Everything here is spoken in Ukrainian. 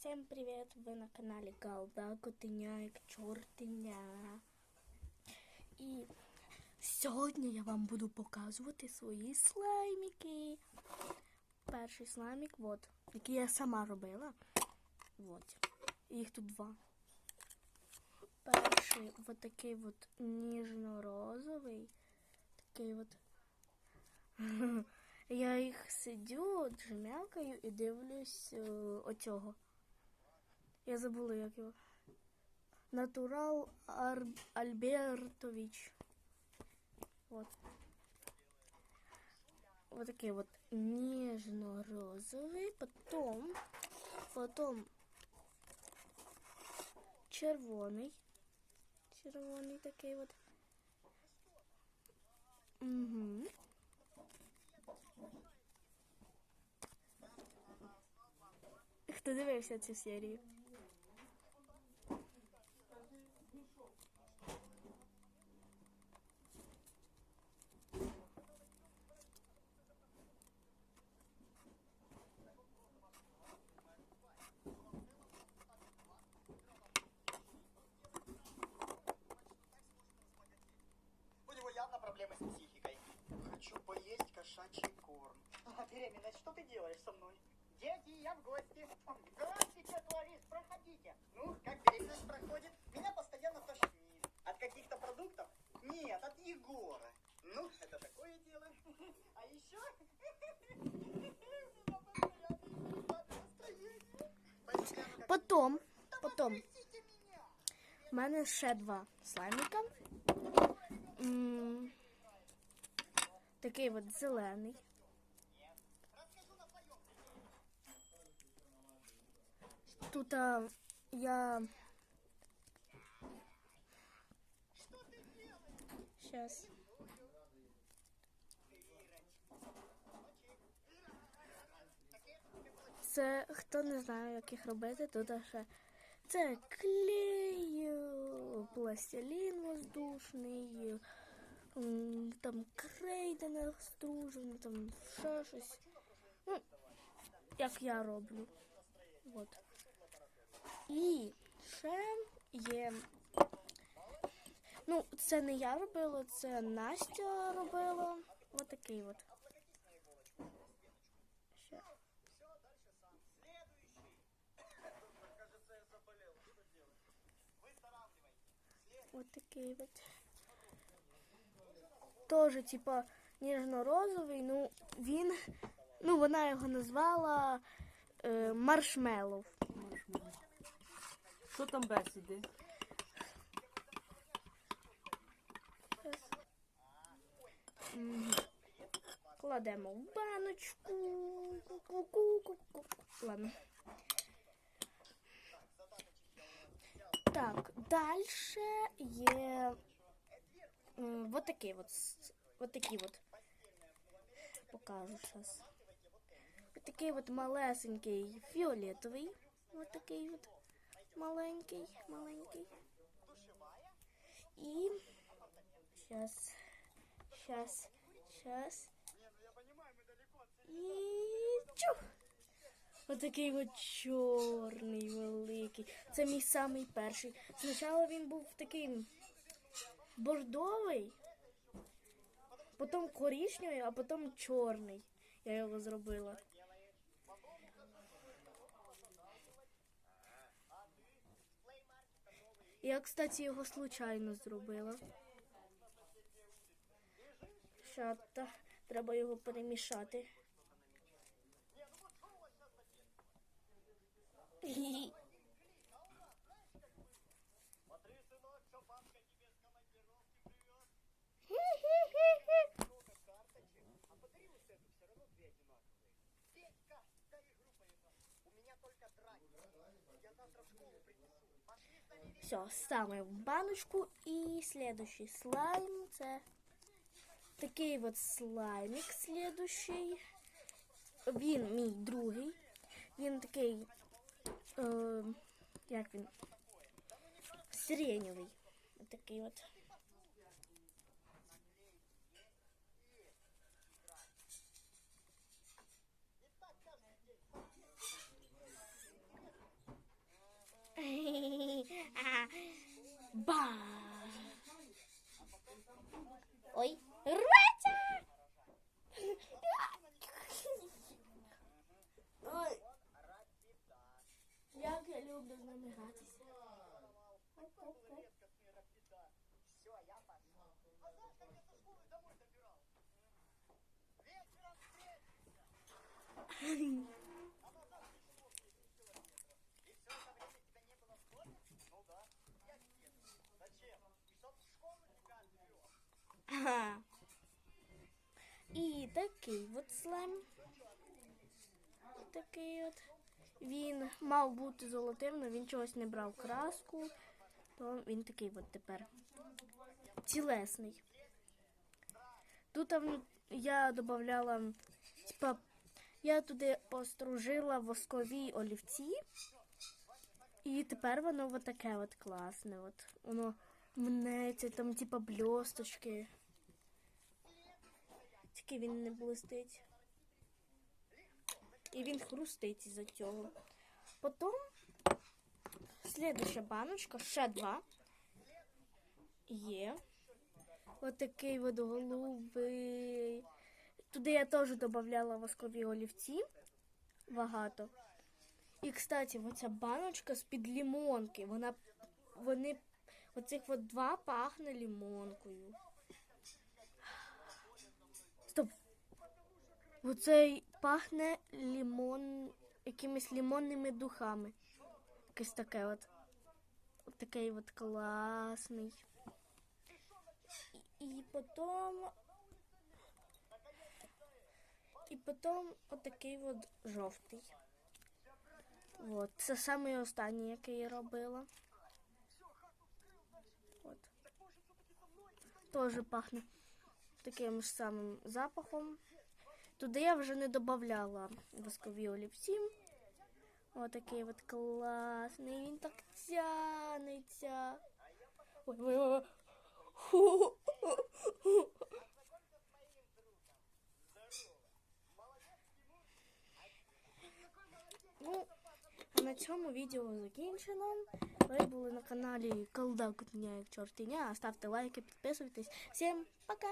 Всем привет! Ви на каналі Галда Котеня як чортеня. І сьогодні я вам буду показувати свої слаймики. Перший слаймик, от, який я сама робила. От. Їх тут два. Перший от такий от ніжно-розовий. Такий от. Я їх сидю, джемякаю і дивлюсь е, оцього. Я забула, як його. Натурал Ар... Альбертович. Вот. Вот такие вот нежно-розовый. Потом, потом червоний. Червоний такий вот. Угу. Хто дивився цю серію? Хочу поесть кошачий корм. А, беременность, что ты делаешь со мной? Дети, я в гости. Здравствуйте, Ларис, проходите. Ну, как беременность проходит? Меня постоянно тошнит. От каких-то продуктов? Нет, от Егора. Ну, это такое дело. А еще... Потом, потом, в мене ще два слаймика. Такий от зелений. Тут а, я. Сейчас. Це хто не знає, як їх робити, тут ще це клей, пластилін воздушний, там крейда настружена, там ще щось. Ну, як я роблю. От. І ще є. Ну, це не я робила, це Настя робила. Ось такий от. Ще. Вот такий вот. Тоже, типа, ніжно-розовий, ну, він, ну, вона його назвала е, маршмеллоу. Що там? Мгм. Кладемо в баночку. Ку-ку-ку-ку. Ладно. Так, далі є вот такий вот. Вот такий вот. Покажу зараз. Вот такий вот малесенький фіолетовий. Вот такий вот маленький, маленький. І сейчас, сейчас, сейчас. І чух! Отакий от чорний великий. Це мій самий перший. Спочатку він був такий бордовий, потім коричневий, а потім чорний. Я його зробила. Я, кстати, його случайно зробила. Щата. Треба його перемішати. Хі-хі-хі-хі. Все, ставимо в баночку. І следующий слайм це такий от слаймик следующий. Він мій другий. Він такий, е, як він? Сиреневий. Такий от. Ба! Ой, рветься! Ой, як я люблю з ними гратися. Все, я Ага. І такий от слайм. Такий от. Він мав бути золотим, але він чогось не брав краску, то він такий от тепер. Цілесний. Тут я додавала, типа, я туди постружила воскові олівці. І тепер воно от таке от класне. От. Воно мнеться, там, типа, блісточки. Тільки він не блистить. І він хрустить із-за цього. Потім слідуща баночка, ще два. Є. Отакий от голубий. Туди я теж додавала воскові олівці. Багато. І, кстати, оця баночка з-під лімонки. Вона, вони, оцих от два пахне лімонкою. Оцей пахне лімон, якимись лімонними духами. Якесь таке от. такий от класний. І, і потім. І потім отакий от жовтий. От. Це самий останній, який я робила. От. Теж пахне таким ж самим запахом. Туди я вже не додавала воскові олівці. Отакий от класний. Він так тянеться. Ну, на цьому відео закінчено. Ви були на каналі Колда як чортиня. Ставте лайки, підписуйтесь. Всім пока!